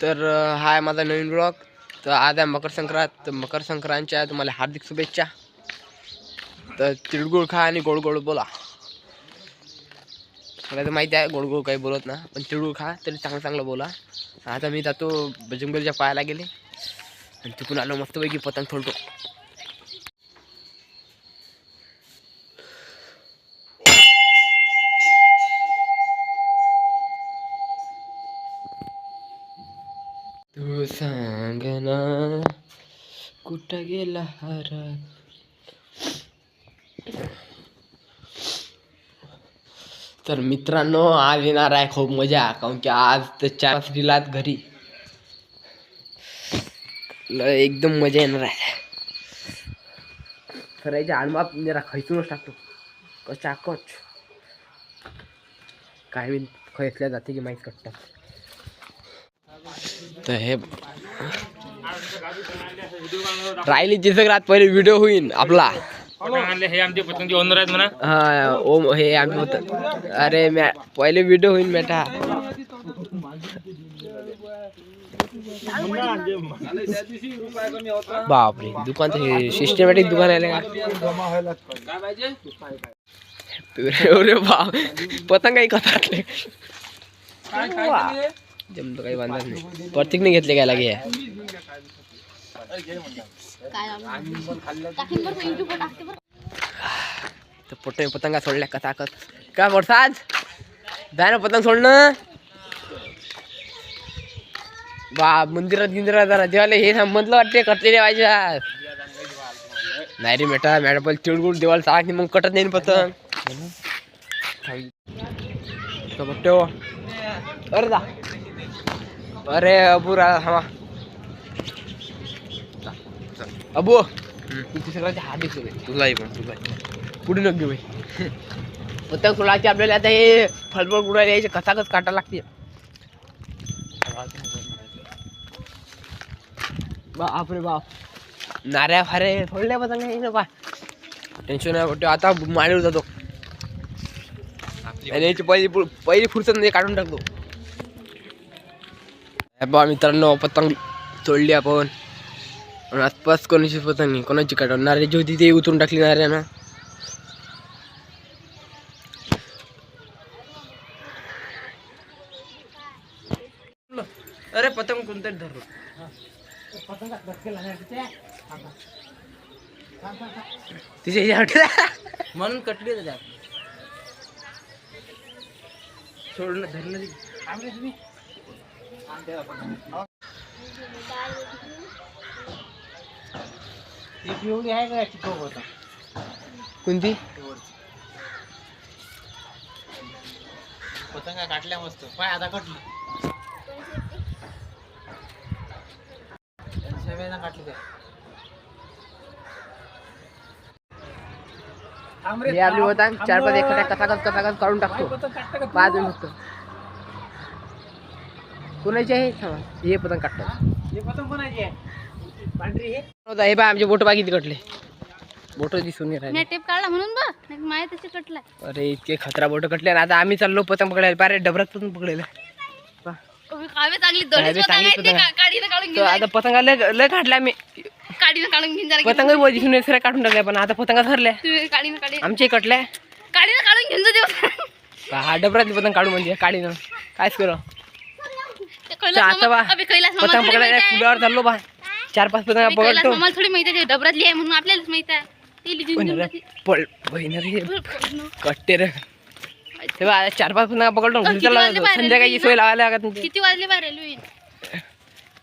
तर हा आहे माझा नवीन ब्लॉग तर आज आहे मकर संक्रांत. तर मकर संक्रांतच्या तुम्हाला हार्दिक शुभेच्छा. तर तिळगुळ खा आणि गोड गोड बोला. मला तर माहिती आहे गोड गोड काही बोलत ना पण तिळगुळ खा तरी चांगलं चांगलं बोला. आता मी जातो बजरंगबलीच्या पायाला गेले. आणि तिथून आलो मस्तपैकी पतंग थोडतो कुठं गेला हार? तर मित्रांनो आज येणार आहे खूप मजा काऊन की आज तर चार पाच दिलात घरी. लय एकदम मजा येणार आहे. करायच्या आडमाप जरा खैसूनच टाकतो. कचा कच? काय मी खैसल्या जाते की माहीत कट्ट तर हे राहिली जिथे रात पहिले व्हिडिओ होईन आपला. हे आमचे पतंगचे ओनर आहेत म्हणा. हा ओम हे आम्ही होत. अरे मॅ पहिले व्हिडिओ होईन बेटा. बापरे दुकान तर हे सिस्टमॅटिक दुकान आहे का अरे बाप पतंग काही कथातले जमतो काही बांधत नाही. प्रत्येकने घेतले काय लागे? तर पोटे पतंगा सोडल्या का ताकद? का मोठसाज जाय ना पतंग सोडणं? बा मंदिरात गिंदिरात जरा देवाला हे संबंधलं वाटते कटलेले पाहिजे आज. नाही रे बेटा मॅडम तिळगुळ देवाला सांग मग कटत नाही पतंग. हो. अरे जा. अरे अबू रा थांबा. अबू तू सगळ्याच्या हात तुलाही पण तुला पुढे नको घेऊ. पतंग सोडायची आपल्याला आता हे फलफळ उडायला यायचे कसाकच काटा लागते. बाप रे बाप. नाऱ्या फारे सोडल्या पतंग हे ना बा. टेन्शन आहे वाटतं आता माळीवर जातो. आणि याची पहिली पहिली फुरसत नाही काढून टाकतो. हे बा मित्रांनो पतंग सोडली आपण. आणि आसपास कोणाची पतंग नाही कोणाची काढून नाऱ्याची होती ते उतरून टाकली नाऱ्यानं अरे पतंग कोणतरी धरलो. तिच्या म्हणून कटली सोडणं धरणं ती. कोणती? पतंगा काटल्या मस्त. पाय आता कटली. काटली हे आपली होता चार पाच एखाद्या कसाकच कसाकच काढून टाकतो. पाच फक्त. कोणाचे आहे? थांबा. हे पतंग काढतात हे पतंग कोणाची आहे? पांढरी हे हे बा आमचे बोट बाकी कटले. बोट दिसून मी टेप काढला म्हणून बा. कटलाय. अरे इतके खतरा बोट कटले आणि आता आम्ही चाललो पतंग पकडायला. पारे डबरात पतंग पकडायला. काढून आता पतंगा लय काढून घेऊन जा रे. पतंग दिसून सऱ्या काढून टाकल्या पण आता पतंगा धरल्या. तू काडीनं काढी. आमचे कटल्या. काडीनं काढून घेऊन जा देव का हा डबरातली पतंग काढू म्हणजे काढीनं कायच करू? पतंग पकडायला माहीत आहे. फुलावर चाललो बा. चार पाच पतंग पकडतो. मामाला थोडी माहिती आहे ते डबरातली आहे म्हणून आपल्यालाच माहीत आहे. पळ. कट्टे रे. तेव्हा चार पाच पतंग संध्याकाळची रेल्वे सोय लावायला लागत किती वाजले बा रेल्वे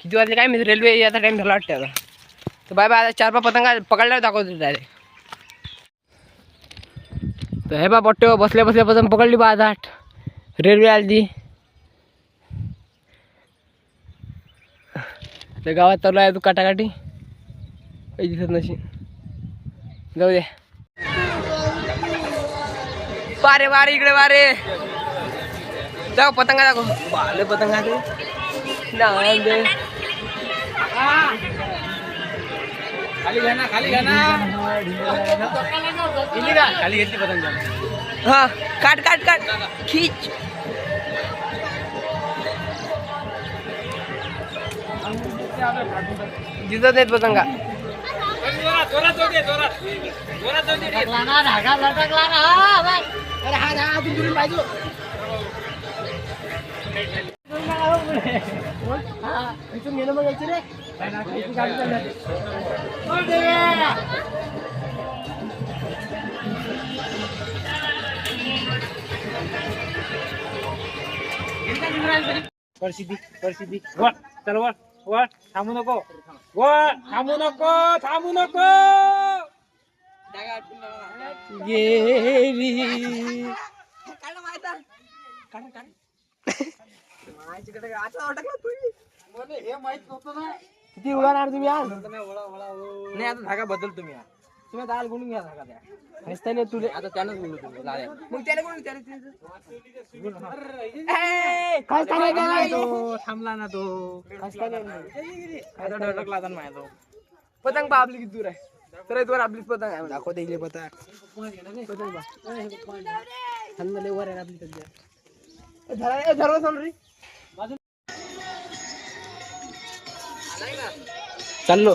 किती वाजले काय मी रेल्वे याचा टाइम झाला वाटतं आता. तर बाय बाय आता चार पाच पतंग पकडल्यावर दाखवतो डायरेक्ट तर हे बा पट्टे बसल्या बसल्या पतंग पकडली बा आता आठ. रेल्वे आली ती. तर गावात चालू आहे तू काटाकाटी. काही दिसत नशी. जाऊ दे. वारे वारे इकडे वारे. जाऊ पतंगा दाखव. बाले पतंगा ते खाली घ्या ना खाली घ्या ना. खाली घेतली पतंग. हा. काट काट काट. खीच. चालली. ओ देवा. परिस्थिती परिस्थिती वर चल वर. वर थांबू नको. वर थांबू नको थांबू नको. गेली किती उडाणार तुम्ही आज नाही आता धागा बदल तुम्ही आज. तुम्ही आता आज गुणून घ्या धागा त्या. हसता नाही तुले आता त्यानंच गुणू तुम्ही लाल्या. मग त्याला तो. थांबला ना तो. आता आता माझ्या तो पतंग पा आपली किती दूर आहे. तर इथवर आपलीच पतंग आहे. दाखव दे इले पतंग. पतंग थंड लय वर आहे आपली सध्या. धरा ए, धरवा सोड रे. चाललो.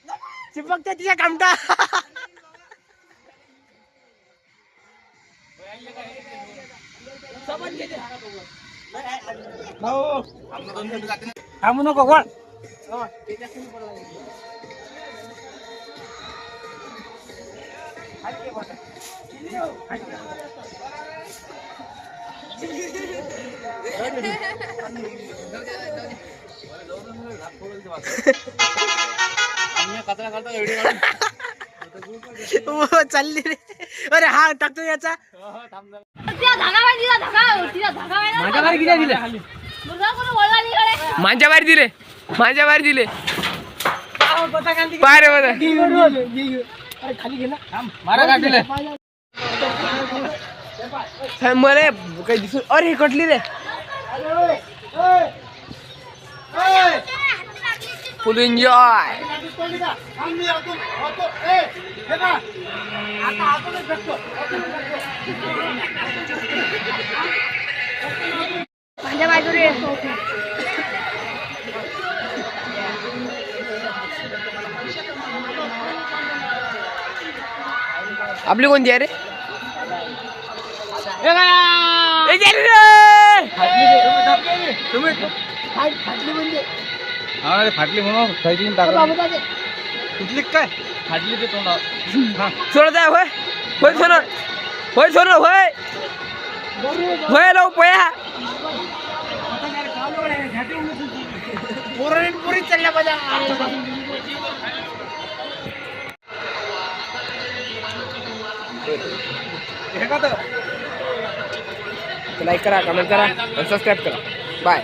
चिपकते तिच्या कामटा थांबू नको कोण चालली रे. अरे हा टाकतो याचा. माझ्या बाहेर किती दिले मुलगा कोणी वळला निघाले माझ्या बाहेर दिले. माझ्या बाहेर दिले. पाय रे बघा. अरे खाली घे ना मारा काढले मला काही दिसून अरे कटली रे फुल एन्जॉय माझ्या बाजूने आपली कोणती आहे रे ए, गेली रे! फाटली म्हणून खायची टाकली कुठली काय? फाटली ते तोंडावर. सोडत आहे होय. होय सोनं होय सोनं होय. होय लव पया. पुरी चालल्या माझ्या. लाईक करा कमेंट करा आणि सबस्क्राईब करा. बाय